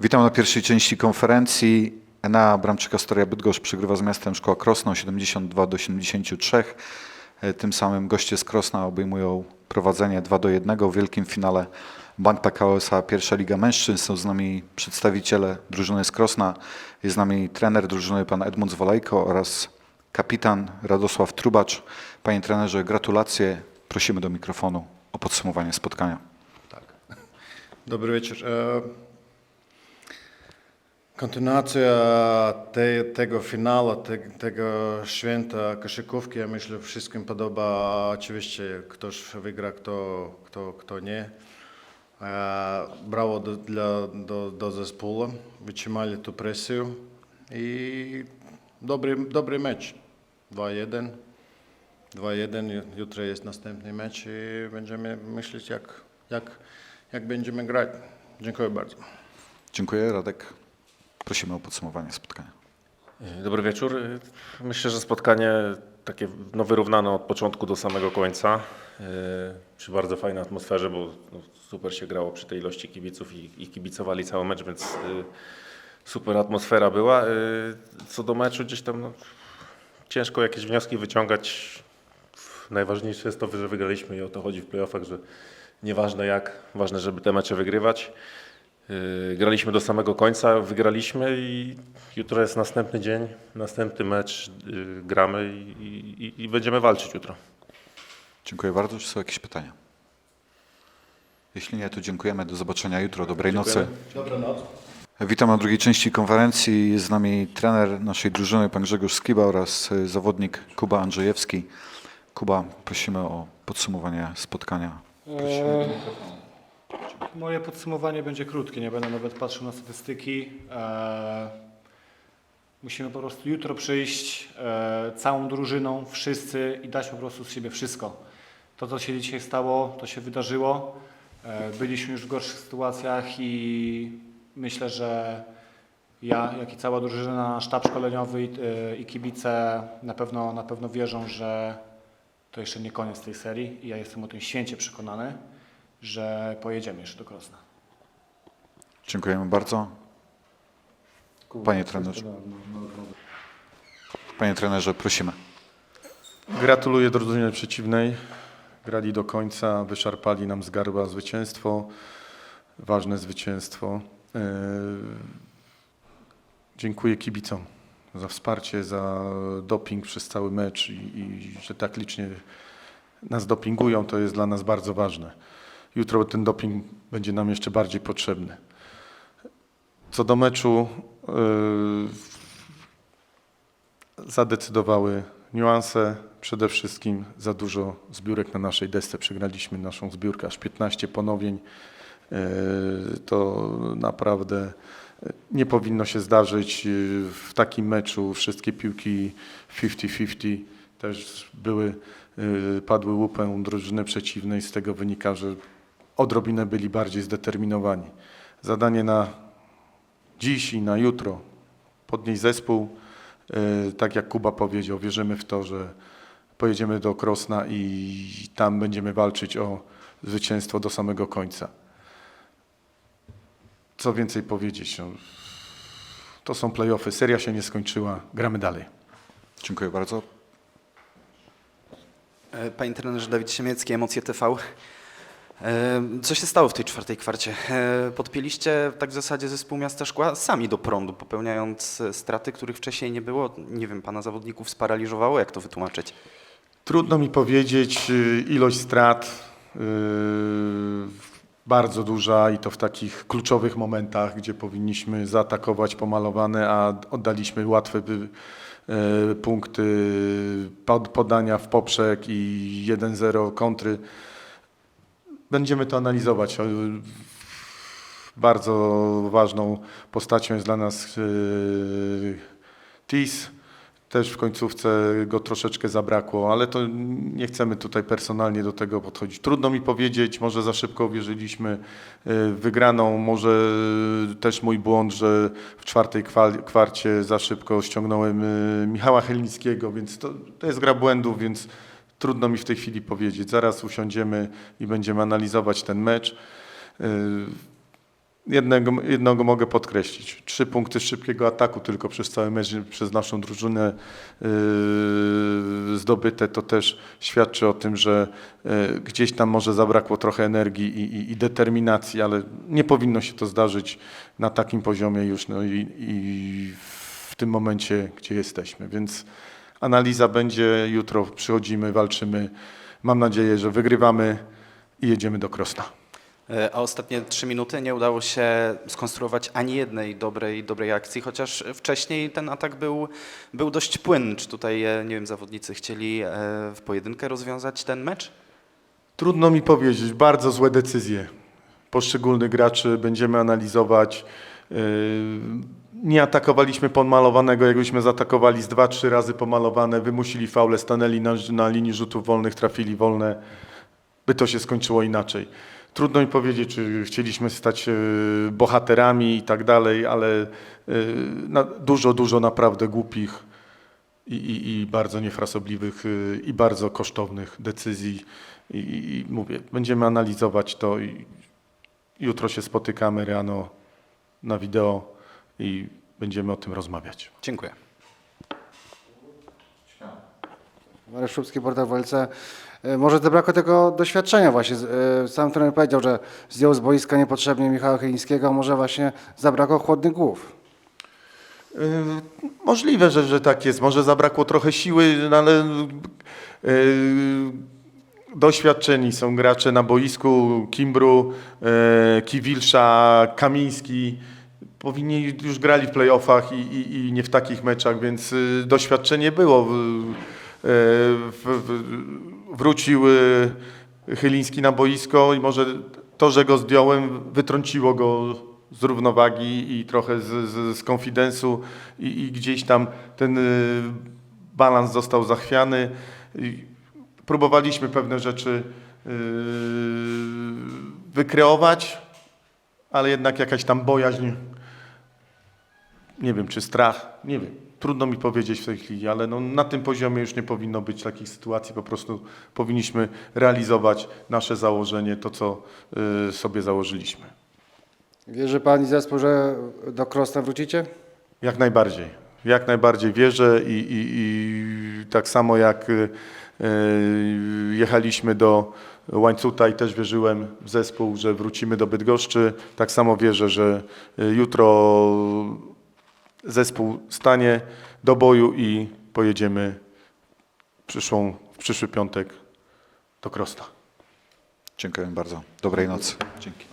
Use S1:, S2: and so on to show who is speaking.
S1: Witam na pierwszej części konferencji. Enea Bramczyka Storia Bydgoszcz przegrywa z miastem Szkoła Krosno 72 do 73. E, Tym samym goście z Krosna obejmują prowadzenie 2 do 1 w wielkim finale Bankta KOSA Pierwsza Liga Mężczyzn. Są z nami przedstawiciele drużyny z Krosna. Jest z nami trener drużyny pan Edmund Zwolejko oraz kapitan Radosław Trubacz. Panie trenerze, gratulacje. Prosimy do mikrofonu o podsumowanie spotkania.
S2: Dobry wieczór. Kontynuacja te, tego finału, te, tego święta koszykówki, ja myślę, wszystkim podoba. Oczywiście ktoś wygra, kto, kto, kto nie. E, Brawo do, dla, do, do zespołu, wytrzymali tu presję i dobry, dobry mecz. 2-1. 2-1, jutro jest następny mecz i będziemy myśleć, jak, jak, jak będziemy grać. Dziękuję bardzo.
S1: Dziękuję. Radek, prosimy o podsumowanie spotkania.
S3: Dobry wieczór. Myślę, że spotkanie takie no, wyrównane od początku do samego końca. Yy, Przy bardzo fajnej atmosferze, bo no, super się grało przy tej ilości kibiców i, i kibicowali cały mecz, więc super atmosfera była. Co do meczu, gdzieś tam no, ciężko jakieś wnioski wyciągać. Najważniejsze jest to, że wygraliśmy i o to chodzi w playoffach, że nieważne jak, ważne, żeby te mecze wygrywać. Yy, Graliśmy do samego końca, wygraliśmy i jutro jest następny dzień, następny mecz, yy, gramy i, i, i będziemy walczyć jutro.
S1: Dziękuję bardzo. Czy są jakieś pytania? Jeśli nie, to dziękujemy. Do zobaczenia jutro. Dobrej nocy.
S2: Dobranoc.
S1: Witam na drugiej części konferencji. Jest z nami trener naszej drużyny, pan Grzegorz Skiba oraz y, zawodnik Kuba Andrzejewski. Kuba, prosimy o podsumowanie spotkania.
S4: Eee, Moje podsumowanie będzie krótkie, nie będę nawet patrzył na statystyki. Eee, Musimy po prostu jutro przyjść eee, całą drużyną, wszyscy i dać po prostu z siebie wszystko. To, co się dzisiaj stało, to się wydarzyło. Eee, Byliśmy już w gorszych sytuacjach i myślę, że ja, jak i cała drużyna, sztab szkoleniowy i, e, i kibice na pewno, na pewno wierzą, że to jeszcze nie koniec tej serii i ja jestem o tym święcie przekonany, że pojedziemy jeszcze do Krosna.
S1: Dziękujemy bardzo. Panie trenerze. Panie trenerze, prosimy.
S5: Gratuluję drużynie przeciwnej. Grali do końca, wyszarpali nam z gardła zwycięstwo. Ważne zwycięstwo. Eee, Dziękuję kibicom za wsparcie, za doping przez cały mecz i, i że tak licznie nas dopingują, to jest dla nas bardzo ważne. Jutro ten doping będzie nam jeszcze bardziej potrzebny. Co do meczu, eee, zadecydowały niuanse. Przede wszystkim za dużo zbiórek na naszej desce. Przegraliśmy naszą zbiórkę, aż 15 ponowień. E, To naprawdę nie powinno się zdarzyć e, w takim meczu. Wszystkie piłki 50-50 też były, padły łupem drużyny przeciwnej. Z tego wynika, że odrobinę byli bardziej zdeterminowani. Zadanie na dziś i na jutro podnieść zespół. E, Tak jak Kuba powiedział, wierzymy w to, że pojedziemy do Krosna i tam będziemy walczyć o zwycięstwo do samego końca. Co więcej powiedzieć? No, to są playoffy, seria się nie skończyła, gramy dalej.
S1: Dziękuję bardzo.
S6: E, Panie trenerze Dawid Siemiecki, Emocje TV. Co się stało w tej czwartej kwarcie? Podpięliście tak w zasadzie zespół Miasta Szkła sami do prądu, popełniając e, straty, których wcześniej nie było. Nie wiem, pana zawodników sparaliżowało, jak to wytłumaczyć?
S5: Trudno mi powiedzieć, y, ilość strat y, bardzo duża i to w takich kluczowych momentach, gdzie powinniśmy zaatakować pomalowane, a oddaliśmy łatwe y, punkty pod, podania w poprzek i 1-0 kontry. Będziemy to analizować. Bardzo ważną postacią jest dla nas y, Tis. Też w końcówce go troszeczkę zabrakło, ale to nie chcemy tutaj personalnie do tego podchodzić. Trudno mi powiedzieć, może za szybko wierzyliśmy w wygraną, może też mój błąd, że w czwartej kwarcie za szybko ściągnąłem y, Michała Chylnickiego, więc to, to jest gra błędów, więc trudno mi w tej chwili powiedzieć. Zaraz usiądziemy i będziemy analizować ten mecz. Y, Jednego, jednego mogę podkreślić. Trzy punkty szybkiego ataku tylko przez cały mecz, przez naszą drużynę yy, zdobyte. To też świadczy o tym, że yy, gdzieś tam może zabrakło trochę energii i, i, i determinacji, ale nie powinno się to zdarzyć na takim poziomie już no i, i w tym momencie, gdzie jesteśmy. Więc analiza będzie, jutro przychodzimy, walczymy. Mam nadzieję, że wygrywamy i jedziemy do Krosna.
S6: E, A ostatnie trzy minuty nie udało się skonstruować ani jednej dobrej, dobrej akcji, chociaż wcześniej ten atak był, był dość płynny. Czy tutaj, e, nie wiem, zawodnicy chcieli e, w pojedynkę rozwiązać ten mecz?
S5: Trudno mi powiedzieć, bardzo złe decyzje poszczególnych graczy będziemy analizować. Nie atakowaliśmy pomalowanego, jakbyśmy zaatakowali z dwa, trzy razy pomalowane, wymusili faule, stanęli na, na linii rzutów wolnych, trafili wolne, by to się skończyło inaczej. Trudno mi powiedzieć, czy chcieliśmy stać się bohaterami i tak dalej, ale na, dużo, dużo naprawdę głupich i, i, i bardzo niefrasobliwych y, i bardzo kosztownych decyzji. I, I mówię, będziemy analizować to i jutro się spotykamy rano na wideo i będziemy o tym rozmawiać.
S6: Dziękuję.
S7: Marek Szubski, portal WLC. E, Może zabrakło tego doświadczenia właśnie. E, Sam trener powiedział, że zdjął z boiska niepotrzebnie Michała Chylińskiego, może właśnie zabrakło chłodnych głów.
S5: Yy, Możliwe, że, że tak jest. Może zabrakło trochę siły, no ale yy, doświadczeni są gracze na boisku. Kimbru, Kiwilsza, Kamiński. Powinni już grali w playoffach i, i, i nie w takich meczach, więc yy, doświadczenie było. W, wrócił yy, Chyliński na boisko i może to, że go zdjąłem, wytrąciło go z równowagi i trochę z, z, z konfidensu i, i gdzieś tam ten y, balans został zachwiany. Próbowaliśmy pewne rzeczy y, wykreować, ale jednak jakaś tam bojaźń, nie wiem czy strach, nie wiem. Trudno mi powiedzieć w tej chwili, ale no, na tym poziomie już nie powinno być takich sytuacji. Po prostu powinniśmy realizować nasze założenie, to co y, sobie założyliśmy.
S7: Wierzy Pan i zespół, że do Krosna wrócicie?
S5: Jak najbardziej. Jak najbardziej wierzę i, i, i tak samo jak y, y, jechaliśmy do Łańcuta i też wierzyłem w zespół, że wrócimy do Bydgoszczy, tak samo wierzę, że y, jutro zespół stanie do boju i pojedziemy w, przyszłą, w przyszły piątek do Krosna.
S1: Dziękuję bardzo. Dobrej nocy. Dzięki.